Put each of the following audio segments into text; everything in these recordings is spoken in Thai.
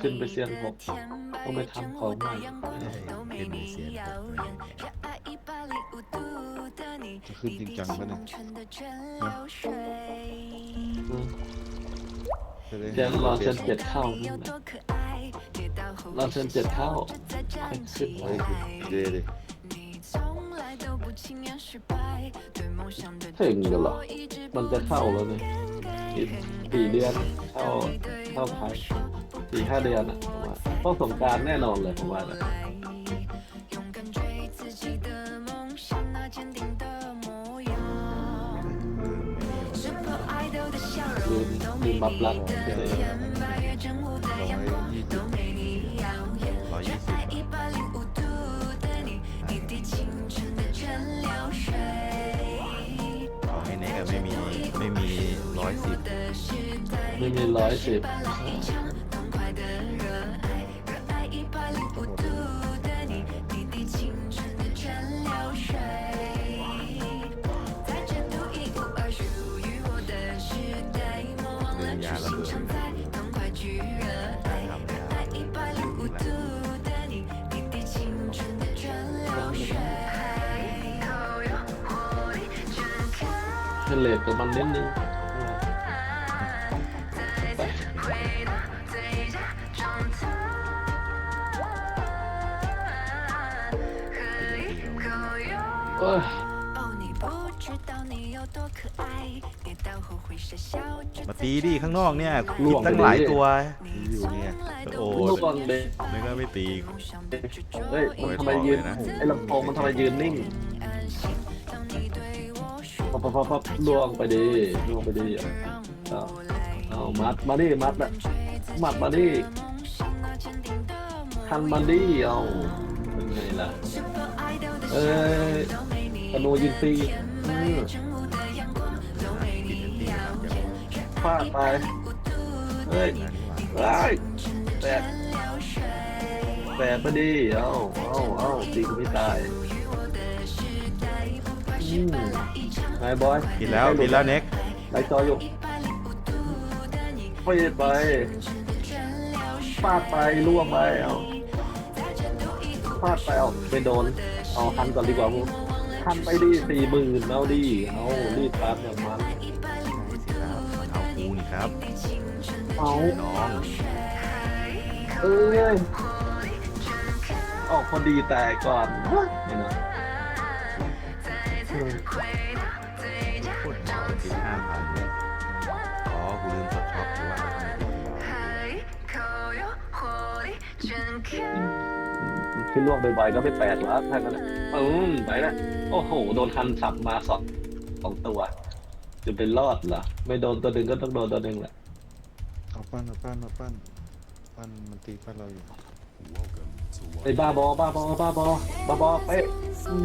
ขึ้นไปเซียนหกต้องไปทำของใหม่เป็นไปเสียงจะขึ้นจริงจังปะเนี่ยเดี๋ยวรอเซียนเจ็ดเข้านี่นะรอเซียนเจ็ดเข้าขึ้นไปเดี๋ยวดิถึงกันหรอมันจะเข้าแล้วเนี่ยอีเดือนเข้าเข้าไทย สี่ห้าเดือนอะผมว่าต้องสงกรารแน่นอนเลยผมว่านะลืมลืมบับลังเดี๋ยวร้อยยี่สิบร้อยยี่สิบของไอ้เน็กอะไม่มีไม่มีร้อยสิบไม่มีร้อยสิบเเลทกับมันนิดนึงโอ้ยมาตีดิข้างนอกเนี่ยคิดตั้งหลายตัวอยู่เนี่ยโอ้ลูกบอลเด็กไม่ก็ไม่ตีเฮ้ยมันทำไมยืนโอ้ยถอดเลยนะไอ้ลำโพงมันทำไมยืนนิ่ง ปั๊บปั๊บปั๊บปั๊บล่วงไปดีล่วงไปดีเอาเอามัดมาดิมัดอะมัดมาดิทันมาดิเอาเป็นไงล่ะเอ้ยธนูยิงฟรีอืมฟาดไปเฮ้ยเฮ้ยแตกแตกมาดิเอาเอาเอาตีกูไม่ตายอืม นายบอยกินแล้วกินแล้วเน็กไล่จออยู่ไปไปฟาดไปล่วงไปเอาฟาดไปเอาไปโดน เอาทันก่อนดีกว่ามึงทันไปดิสี่หมื่นเอาดิเอารีบตามอย่างมันเอาคูนี่ครับเอาน้องเอ้ยออกพอดีแต่ก่อนนี่นะอืมโค ตรน้อยตีห้าพันอ๋อกูลืมกดช็อปกูว่าขึ้นล่วงบ่อยๆก็ไม่แปลกแล้วถ้างั้นน่ะอืมไปแล้วโอ้โห โดนทันสับมาสองสองตัว จะเป็นรอดเหรอ ไม่โดนตัวหนึ่งก็ต้องโดนตัวหนึ่งแหละเอาปั้นเอาปั้นเอาปั้นปั้นมันตีปั้นเราอยู่ ไอ้บ้าบอบ้าบอบ้าบอบ้าบอเป๊ะ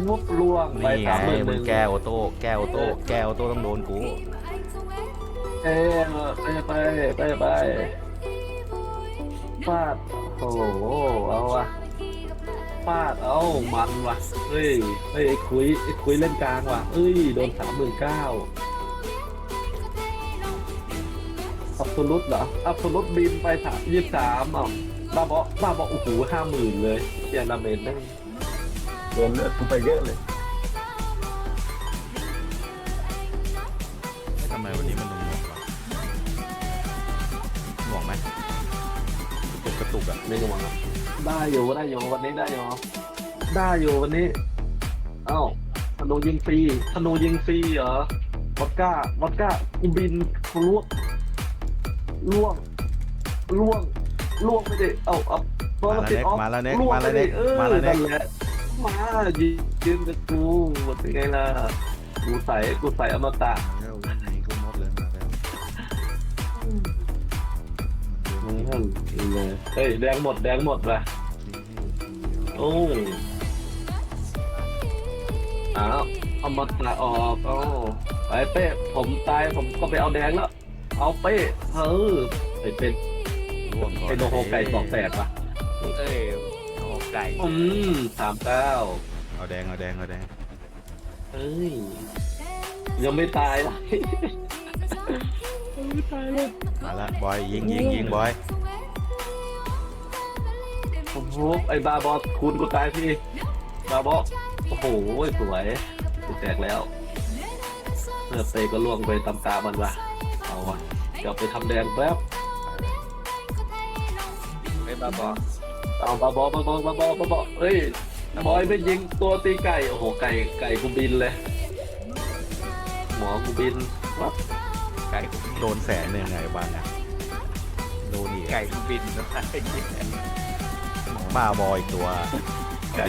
มุกล่วงไปนี่ไงสามหมื่นหมึนึ่งงแก้ออโต้แก้ออโต้แก้ออโต้ต้องโดนกูเอ้ยไปไปไปไปฟาดโอ้โหเอาวะฟาดเอามันว่ะเฮ้ยเฮ้ยไอ้คุยไอ้คุยเล่นกลางว่ะเอ้ยโดนสามหมื่นเก้าอับสุรุตเหรออับสุรุตบินไปสามยี่สามอะ บ้าบอบ้าบอโอ้โหห้าหมื่นเลยเสียดาเมจนั่งโดนเลือดกูไปเยอะเลยทำไมวันนี้มันหน่วงๆวะหน่วงไหมกระตุกกระตุกอะไม่กำลังอะได้อยู่ได้อยู่วันนี้ได้อยู่ได้อยู่วันนี้ เอ้าธนูยิงฟรีธนูยิงฟรีเหรอวอดก้าวอดก้าอุบินล่วงล่วงล่วง ล่วงไปดิเอ้าเอาตัวมาละแล้วติดเน็กออฟมาแล้วเน็กล่วงมาไปแล้วดิเน็กเออมาแล้วเน็นั่ก นแหละมายืนยืนกับกูเป็นไงล่ะกูใส่กูใส่อมตะมาแล้ววิ่งหนีกูมดเลยมาแล้วนั่นเลยเฮ้ยแดงหมดแดงหมดว่ะโอ้อ้าวเอามาตาออกโอ้ไปเป้ผมตายผมก็ไปเอาแดงแล้วเอาเป้เออไปเป็นร่วงก่อน เป็นโนโฮไก่สองแสนปะเอ้ยโอ้ไก่อืมสามเก้าเอาแดงเอาแดงเอาแดงเอ้ย ยังไม่ตายเลยยังไม่ตายเลยมาละบอยยิงยิงยิงบอยโอ้โหไอ้บาบอสคุณกูตายพี่ บาบอสโอ้โหสวยกูแตกแล้วเมื่อเตะก็ล่วงไปตามตามันว่ะเอาวะเดี๋ยวไปทำแดงแป๊บไม่ บ้าบอเอาบาบอบาบอบาบอบาบอเอ้ยบอยไม่ยิงตัวตีไก่ โอ้โห ไก่ ไก่กูบินเลย หมอกูบินวับไก่โดนแสงเนี่ยยังไงบ้างอะโดนอีกไก่บินนะไอ้เหี้ยบ้าบออีกตัวไก่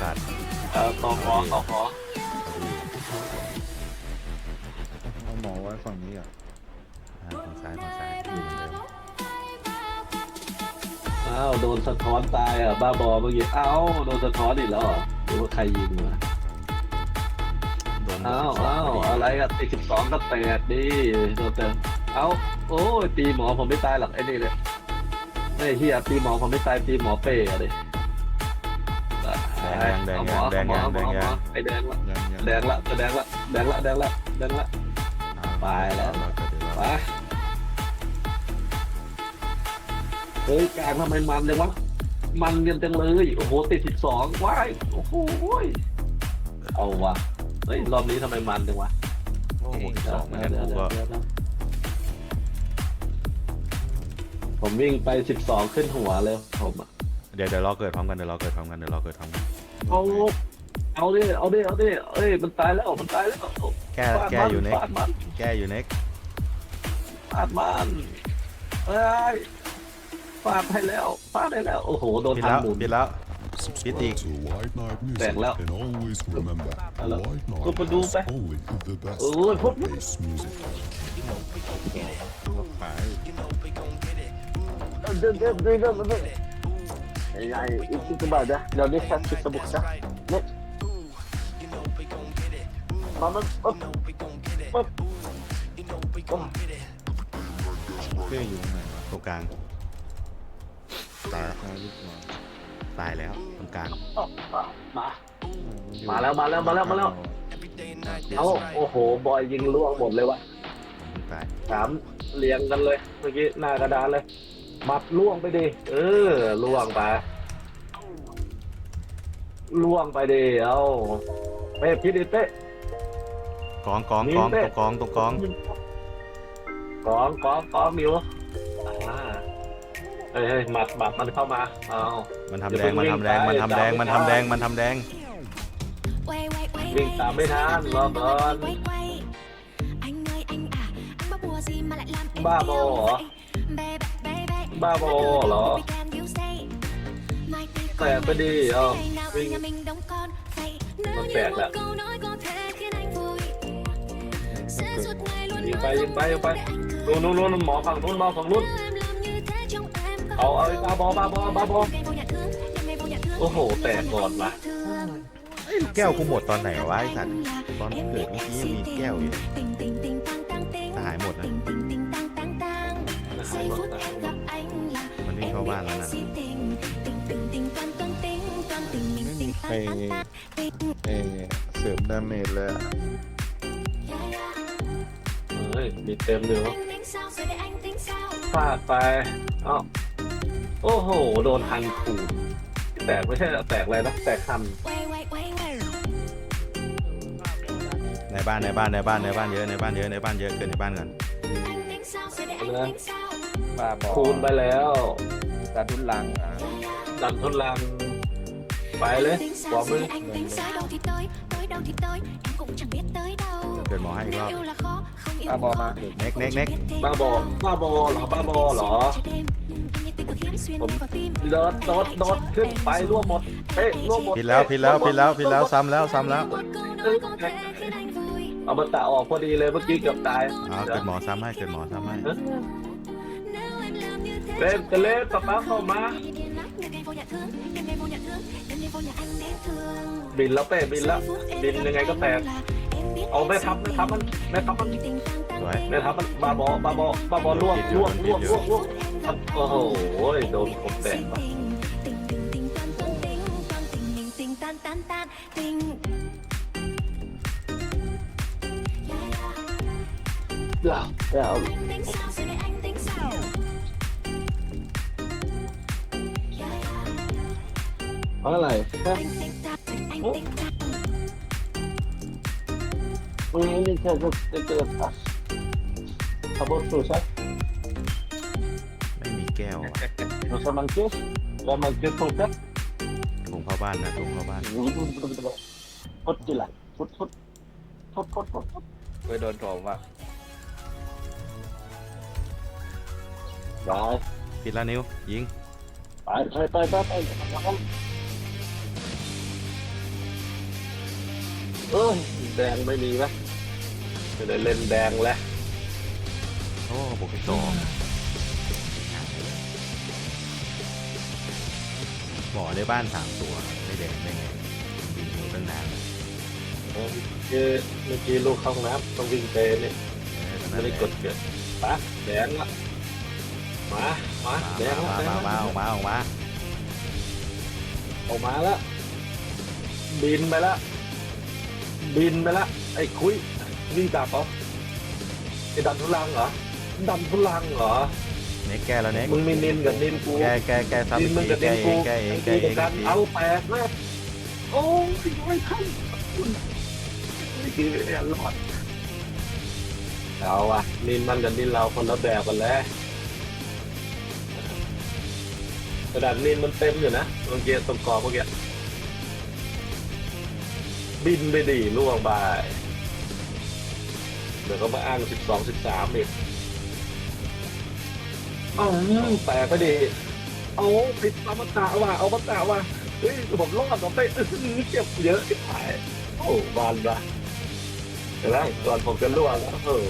สัตว์เออต่อหมอต่อหมอเอาหมอไว้ฝั่งนี้อะอ่าฝั่งซ้ายฝั่งซ้าย อ้าวโดนสะท้อนตายอะบ้าบอเมื่อกี้อ้าวโดนสะท้อนอีกแล้วเหรอหรือว่าใครยิงวะโดนอ้าว12อ้าวพดีอะไรอะตีสิบสองก็แตกดิโดนเต็มเอ้าโอ้ยตีหมอผมไม่ตายหรอกไอ้นี่เลยไอ้เฮียตีหมอผมไม่ตายตีหมอเป้อะดิแดงแดงเอาหมแดองแดงเอาหมแดองเอาหมอแดงเอาหมอไอ้แดงละยังยังแดงละจะแดงละแดงละแดงละแดงละไปแล้วไป เฮ้ยกลางทำไมมันจังวะ มันกันจังเลย โอ้โหติดสิบสองว้าย โอ้โหเอาวะ เฮ้ยรอบนี้ทำไมมันจังวะโอ้โหสองเหมือนกันเดี๋ยวกูเดี๋ยวก็เดี๋ยวเดี๋ยวผมวิ่งไปสิบสองขึ้นหัวเลยผมอะเดี๋ยวเดี๋ยวรอเกิดพร้อมกันเดี๋ยวรอเกิดพร้อมกันเดี๋ยวรอเกิดพร้อมกันเอาเอาดิ เอาดิ เอาดิ เอ้ย มันตายแล้ว มันตายแล้วแก้ฟาดแก้มันอยู่เน็กฟาดมันแก้อยู่เน็กฟาดมันเอ้ย ฟาดให้แล้วฟาดให้แล้ว โอ้โห โดนปิดทางแล้วหมุน ปิดแล้ว Subscribe Bitti. to White Night Music Bang แล้ว and always remember, Hello. White Night Goed bedoeld, has hè? only the best Oeh, goed. bass music. ขายเดินเดินเดินเดินเดินใหญ่อีกสิบบาทนะเดี๋ยวนี้แค่สิบสบุกนะเนี่ยมามันปึ๊บปึ๊บเป้อยู่ตรงไหนวะตรงกลาง ตายตายลูกหมอตายแล้วตรงกลางมา มาแล้วมาแล้วมาแล้วมาแล้ว เอาโอ้โห บอยยิงล่วงหมดเลยวะผมตายสามเรียงกันเลยเมื่อกี้หน้ากระดานเลยมัดล่วงไปดิเออล่วงไปล่วงไปดิเอาเป๊ะพิดิเป๊ะ กองกองกองตรงกองตรงกอง กองกองกองอยู่อ่า เฮ้ยเฮ้ยหมัดหมัดมันเข้ามาเอา มันทำแดง มันทำแดง มันทำแดง มันทำแดง มันทำแดง วิ่งตามไม่ทันรอก่อนบ้าบอเหรอบ้าบอเหรอแตกไปดิเอาวิ่งมันแตกแล้วยิงไปยิงไปยิงไปนู่นนู่นนู่นหมอฝั่งนู้นหมอฝั่งนู้น เอาเอาบ้าบอบ้าบอบ้าบอโอ้โหแตกก่อนมาแก้วกูหมดตอนไหนวะไอ้สัตว์ตอนเกิดเมื่อกี้ยังมีแก้วอยู่ถ้าหายหมดนะมันวิ่งเข้าบ้านแล้วนั่นไม่มีใครเออเสริมดาเมจเลยอะเฮ้ยมีเต็มอยู่ฟาดไปเอ้า โอ้โห โดนทันขูดแตกไม่ใช่เหรอแตกอะไรนะแตกทัน ในบ้านในบ้านในบ้านในบ้านเยอะในบ้านเยอะในบ้านเยอะเกินในบ้านก่อนบ้าบอคูณไปแล้วตาดุนหลังอะดันทุนลัง ไปเลยขวามือเกิดหมอให้อีกรอบบ้าบอมาเน็กเน็กเน็กบ้าบอบ้าบอเหรอบ้าบอเหรอ ผมโดดโดดโดดขึ้นไปร่วมหมดเป๊ะร่วมหมดผิดแล้วผิดแล้วผิดแล้วผิดแล้วซ้ำแล้วซ้ำแล้วเอามาตะออกพอดีเลยเมื่อกี้เกือบตายอ๋อเกิดหมอซ้ำให้เกิดหมอซ้ำให้เล่นจะเล่นป๊าป๊าเข้ามาบินแล้วเป้บินแล้วบินยังไงก็แตกเอาไม่ทับไม่ทับมันไม่ทับมันสวยไม่ทับมันบาบอบาบอบาบอล่วงล่วงล่วงล่วงล่วง โอ้โหโดนผมแตกว่ะเดี๋ยวเดี๋ยวเพราะอะไรแค่มึงนี่แค่จะจะเจอทัชขับรถสูชักไม่มี แก้วอะเราสมันเก็สเรามันเก็สตรงกันถุงเข้าบ้านนะถุงเข้าบ้าน พดกี่หลังพดพดพดพดพดพดเคยโดนโถมว่ะไปปิดแล้วนิ้วยิง ไปไปไปไปไปเอ้ยแดงไม่มีไหมจะได้เล่นแดงแล้ว โอ้บวกอีกสอง หมอได้บ้านสามตัว ไม่แดงได้ไงยิงอยู่ตั้งนานแล้วเมื่อกี้เมื่อกี้ลูกเข้าห้องน้ำต้องวิ่งเตะนี่เออตอนนั้ไม่นแหได้ละกดเกิดปะแดงละมามาแดงละมาแดงมาละมาออกมาออกมาออกมาแล้วบินไปละบินไปละไอ้คุยวิ่งกลับเหรอไอ้ดันทุลังเหรอดันทุลังเหรอ เน็กแก้แล้วเน็กมึงมีนินกับนินกูแก้แก้แก้ซ้ำนิอีนกมึงทีกับนิแก้นเอกูงแก้เองแก้ตีเองกันอีกทีเอาแปดเลยโอ้ยไม่ทันนี่คือไอ้รอดเอาอะนินมันกับนินเราคนละแบบกันแล้วกระดาษนินมันเต็มอยู่นะเมื่อกี้ตรงกรอบเมื่อกี้บินไปดีล่วงไปเดี๋ยวก็มาอ้างสิบสองสิบสามอีก อ้าวแตกไปดิเอาผิดอมตะว่ะเอาอมตะว่ะเฮ้ยผมรอดต่อไปอื้อหือเจ็บเยอะที่ถ่ายโอ้บานละเห็นไหมก่อนผมจะล่วงแล้วเออ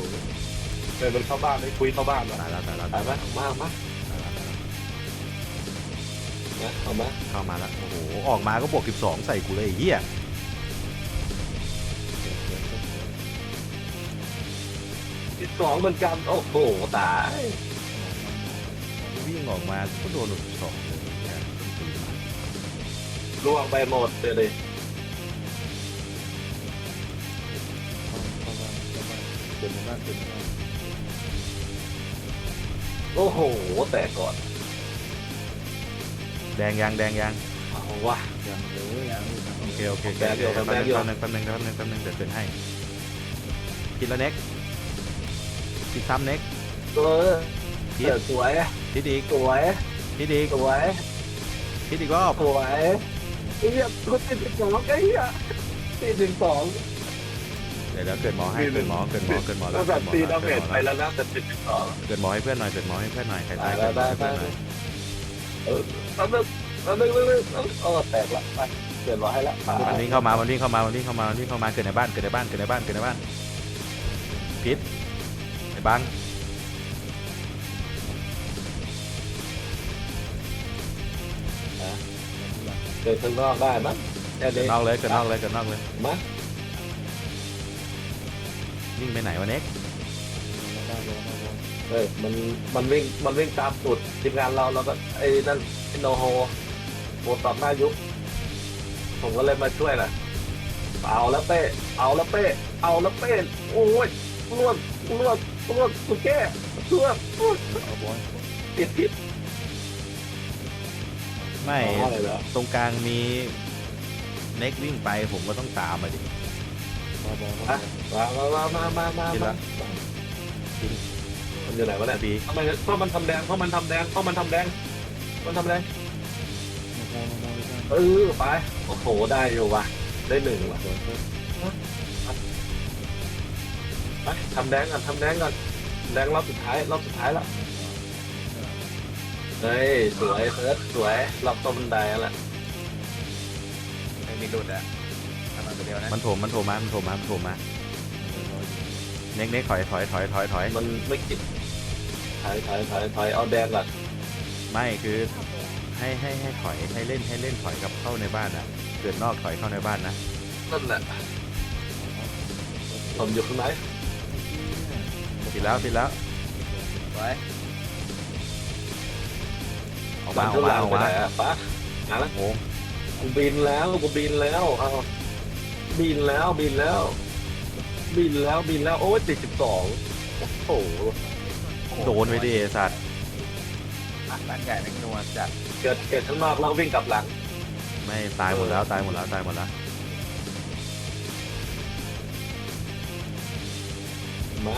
เลยมันเข้าบ้านไม่คุยเข้าบ้านวะตายแล้วตายแล้วตายไหมมามาตายแล้วตายแล้วนะเอามาเข้ามาแล้วโอ้โหออกมาก็บวกสิบสองใส่กูเลยไอ้เหี้ยสิบสองเหมือนกันโอ้โหตายวิ่ง ออกมาก็โดนสิบสองล่วงไปหมดเลยเข้าบ้านเข้าบ้านเป็นในบ้านเป็นในบ้านโอ้โห แตกก่อนแดงยังแดงยังเอาวะยังเลยยังไม่ทำโอเคโอเคแดงอยู่แป๊บแดนึงงอยู่แป๊บนึงแป๊บนึงแป๊บนึงแป๊บนึงเดี๋ยวเป็นให้กินแล้วเน็กกินซ้ำเน็กเออ พิษเสือสวยพิษอีกสวยพิษอีกสวยพิษอีกรอบสวยไอ้เหี้ยกูติดสิบสองไอ้เหี้ยติดสิบสองเดี๋ยวเดี๋ยวเกิดหมอให้เกิดหมอเกิดหมอเกิดหมอแล้ก็วแบเกิบดหมอตีแล้วดาเมเกิดจหมอไปแล้วแล้วนะแต่ติดสิบสองเกิดหมอให้เพื่อนหน่อยเกิดหมอให้เพื่อนหน่อยใครตายได้เกิดหมอได้ให้เพื่อนหน่อยเออแป๊บนึงแป๊บนึงแป๊บนึงเออแตกละไปเปลี่ยนร้อยให้ละไปมันวิ่งเข้ามามันวิ่งเข้ามามันวิ่งเข้ามามันวิ่งเข้ามาเกิดในบ้านเกิดในบ้านเกิดในบ้านเกิดในบ้านพิษไอ้บัง เดินข้างนอกได้มั้ยแค่เกิดนี้นอกเลยเกิดนอกเลยเกิดนอกเลยมาวิ่งไปไหนวะเน็กบ้านรอบ้านรอเฮ้ยมันมันวิ่งมันวิ่งตามสุดทีมงานเราเราก็ไอ้นั่นไอ้โนโฮโบตอบหน้ายุคผมก็เลยมาช่วยแหละเอาแล้วเป้เอาแล้วเป้เอาแล้วเป้โอ้ยลวดลวดลวดสุแก้ลวดลวดเอาบอลติดพิษ ไม่เอาอะไรเหรอ ตรงกลางมีเน็กวิ่งไปผมก็ต้องตามมาดิมาบอลมาอะมามามามามากินมาละมันอยู่ไหนวะเนี่ยบีทำไมเพราะมันทำแดงเพราะมันทำแดงเพราะมันทำแดง มันทำแดงบอลมาบอลมาเออไป โอ้โห ได้อยู่ว่ะ ได้หนึ่งว่ะสวยครับไปทำแดงก่อนทำแดงก่อน แดงรอบสุดท้าย รอบสุดท้ายแล้ว เฮ้ยสวยเฟิร์สสวยรอบต้นบันไดแล้วแหละไม่มีหลุดอะทำมาตัวเดียวนะมันโถมมันโถมมา มันโถมมา มันโถมมา เน็กเน็กถอยถอยถอยถอยถอยมันไม่กินถอยถอยถอยถอยเอาแดงก่อนไม่คือให้ให้ให้ถอยให้เล่นให้เล่นถอยกลับเข้าในบ้านนะเกิดนอกถอยเข้าในบ้านนะนั่นแหละผมอยู่ข้างในติดแล้วติดแล้ว ไว้ออกบ้ มาอข้อกมาล่งออกไปมาไหนอะปะมาแล้วโอ้กูบินแล้วกูบินแล้วเอาบินแล้วบินแล้ว บินแล้วบินแล้วโอ้ยติดสิบสองโอ้โหโดนไปดิไอ้สัตว์อะบ้านใหญ่แม่งนัวจัดเกิดเกิดข้างนอกแล้ววิ่งกลับหลังไม่ตายหมดแล้วตายหมดแล้วตายหมดแล้วมา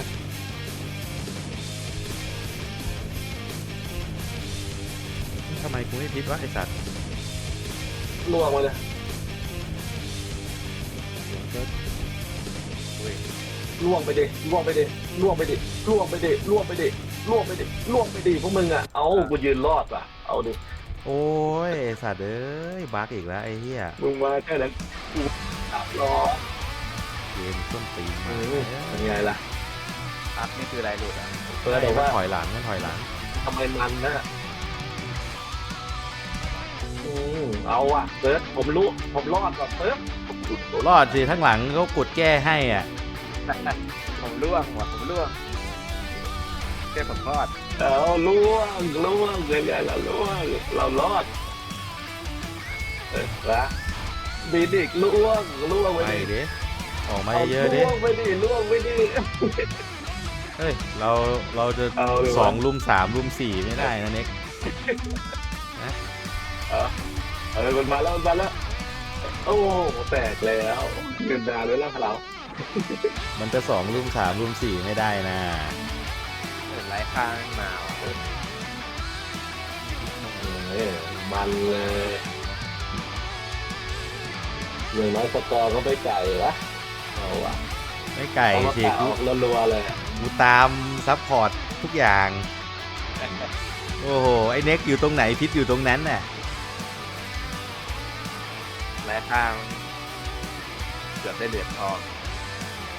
ทำไมกูไม่พิษวะไอสัตว์ล่วงมาเลยอุ้ยล่วงไปดิล่วงไปดิล่วงไปดิล่วงไปดิล่วงไปดิล่วงไปดิล่วงไปดิพวกมึงอะเอากูยืนรอดว่ะเอาดิโอ้ยไอ้สัตว์เอ้ยบักอีกแล้วไอ้เหี้ยมึงมาแค่นั้นกูขับรอเกมส้นตีนเอมาอเป็นไงล่ะอัพนี่คืออะไรหลุดอะเปิดไอ้แต่มันว่าถอยหลังมันถอยหลังทำไมมันนะ อืมเอาอะเซิร์ฟผมรู้ผมรอดก่อนเซิร์ฟรอดสิทั้างหลังเขากดแก้ให้อะ ผมร่วงว่ะผมร่วงเจ้ผมรอดเอาล่วงล่วงเลยไงล่ะล่วงเรารอดเออละบีดิกล่วงล่วงไปไปดิดิออกมาเยอะๆดิ ล่วงไปดิล่วงไปดิ เฮ้ย เรา เราจะเอาเลยวะ สองลุมสามลุมสี่ไม่ได้นะเน็ก เออมันมาแล้วมันมาแล้ว โอ้แตกแล้วเงินดาวด้วยแล้วเรามันจะสองลุมสามลุมสี่ไม่ได้นะเปิดไลฟ์ข้างมาว่ะเออมันเลยอย่างน้อยสกอร์ก็ไม่ไกลละเอาว่ะไม่ไก่เอามาสิแปะอกูอกรัวๆเลยอะกูตามซัพพอร์ตทุกอย่าง โอ้โห ไอ้เน็กอยู่ตรงไหนพิษอยู่ตรงนั้นน่ะ และทางเกือบได้เหรียญทอง